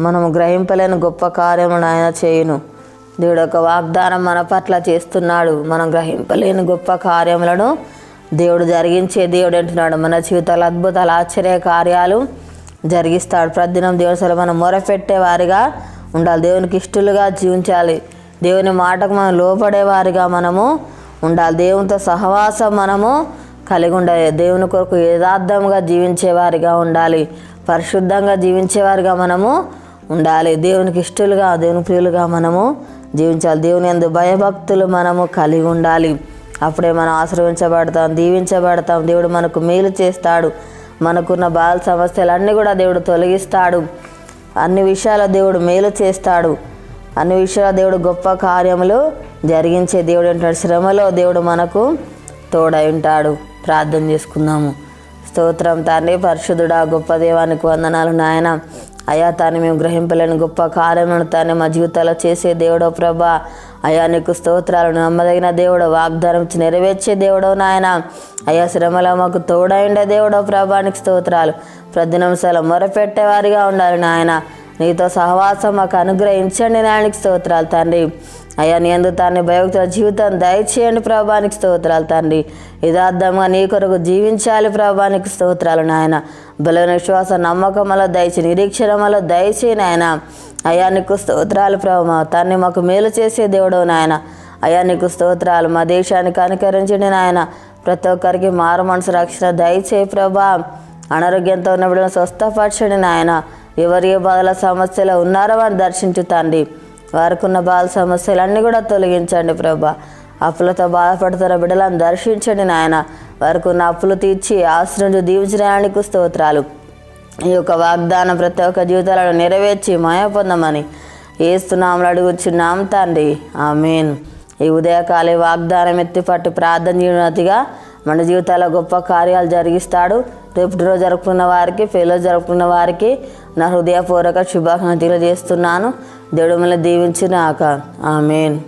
మనము గ్రహింపలేని గొప్ప కార్యములను ఆయన చేయును. దేవుడు యొక్క వాగ్దానం మన పట్ల చేస్తున్నాడు. మనం గ్రహింపలేని గొప్ప కార్యములను దేవుడు జరిగించే దేవుడు అంటున్నాడు. మన జీవితాలు అద్భుతాలు ఆశ్చర్య కార్యాలు జరిగిస్తాడు. ప్రతిదినం దేవుని సరే మనం మొరపెట్టే వారిగా ఉండాలి. దేవునికి ఇష్టలుగా జీవించాలి. దేవుని మాటకు మనం లోపడే వారిగా మనము ఉండాలి. దేవునితో సహవాసం మనము కలిగి ఉండాలి. దేవుని కొరకు యథార్థంగా జీవించేవారిగా ఉండాలి. పరిశుద్ధంగా జీవించేవారిగా మనము ఉండాలి. దేవునికి ఇష్టలుగా దేవుని ప్రియులుగా మనము జీవించాలి. దేవుని ఎందు భయభక్తులు మనము కలిగి ఉండాలి. అప్పుడే మనం ఆశ్రయించబడతాం దీవించబడతాం. దేవుడు మనకు మేలు చేస్తాడు. మనకున్న బాల సమస్యలన్నీ కూడా దేవుడు తొలగిస్తాడు. అన్ని విషయాల దేవుడు మేలు చేస్తాడు. అన్ని విషయాల దేవుడు గొప్ప కార్యములు జరిగించే దేవుడు ఏంటంటే శ్రమలో దేవుడు మనకు తోడై ఉంటాడు. ప్రార్థన చేసుకుందాము. స్తోత్రం తండ్రి పరిశుద్ధుడా గొప్ప దేవానికి వందనాలు నాయన. అయా తాను మేము గ్రహింపలేని గొప్ప కార్యములను తాను మా జీవితాల్లో చేసే దేవుడో ప్రభా. అయా నీకు స్తోత్రాలను నమ్మదగిన దేవుడు వాగ్దానం ఇచ్చి నెరవేర్చే దేవుడో నాయన. అయా శ్రమలో మాకు తోడైండే దేవుడో ప్రభానికి స్తోత్రాలు. ప్రతినిమిషాలు మొరపెట్టేవారిగా ఉండాలి నాయన. నీతో సహవాసం మాకు అనుగ్రహించండి నాయనకి స్తోత్రాలు తండ్రి. అయ్యా నీ అందు తాన్ని భయభక్తుల జీవితం దయచేయండి ప్రభానికి స్తోత్రాలు తండ్రి. యథార్థంగా నీ కొరకు జీవించాలి ప్రభానికి స్తోత్రాలు నాయన. బలమైన విశ్వాస నమ్మకమలో దయచి నిరీక్షణమలో దయచేయి నాయన. అయ్యా నీకు స్తోత్రాలు ప్రభా తన్ని మాకు మేలు చేసే దేవుడు నాయన. అయ్యా నీకు స్తోత్రాలు మా దేశానికి అనుకరించండి నాయన. ప్రతి ఒక్కరికి మారు మనసు రక్షణ దయచేయి ప్రభా. అనారోగ్యంతో ఉన్న బిడ్డను స్వస్థపరచండి నాయన. ఎవరి బాధల సమస్యలు ఉన్నారో అని దర్శించు వారికి ఉన్న బాధ సమస్యలన్నీ కూడా తొలగించండి ప్రభా. అప్పులతో బాధపడుతున్న బిడ్డలను దర్శించండి నాయన. వారికి ఉన్న అప్పులు తీర్చి ఆశ్రయించి దీవించడానికి స్తోత్రాలు. ఈ యొక్క వాగ్దానం ప్రతి ఒక్క జీవితాలను నెరవేర్చి మాయ పొందమని ఏస్తున్నాములు అడుగుచున్నాం తండ్రి. ఆమెన్. ఈ ఉదయకాలే వాగ్దానం ఎత్తిపట్టు ప్రార్థన చేయనతిగా మన జీవితాల్లో గొప్ప కార్యాలు జరిగిస్తాడు. రేపు రోజు జరుపుకున్న వారికి పెళ్ళి జరుపుకున్న వారికి నా హృదయపూర్వక శుభాకాంక్షలు చేస్తున్నాను దేవుడు మిమ్మల్ని దీవించినాక. ఆమెన్.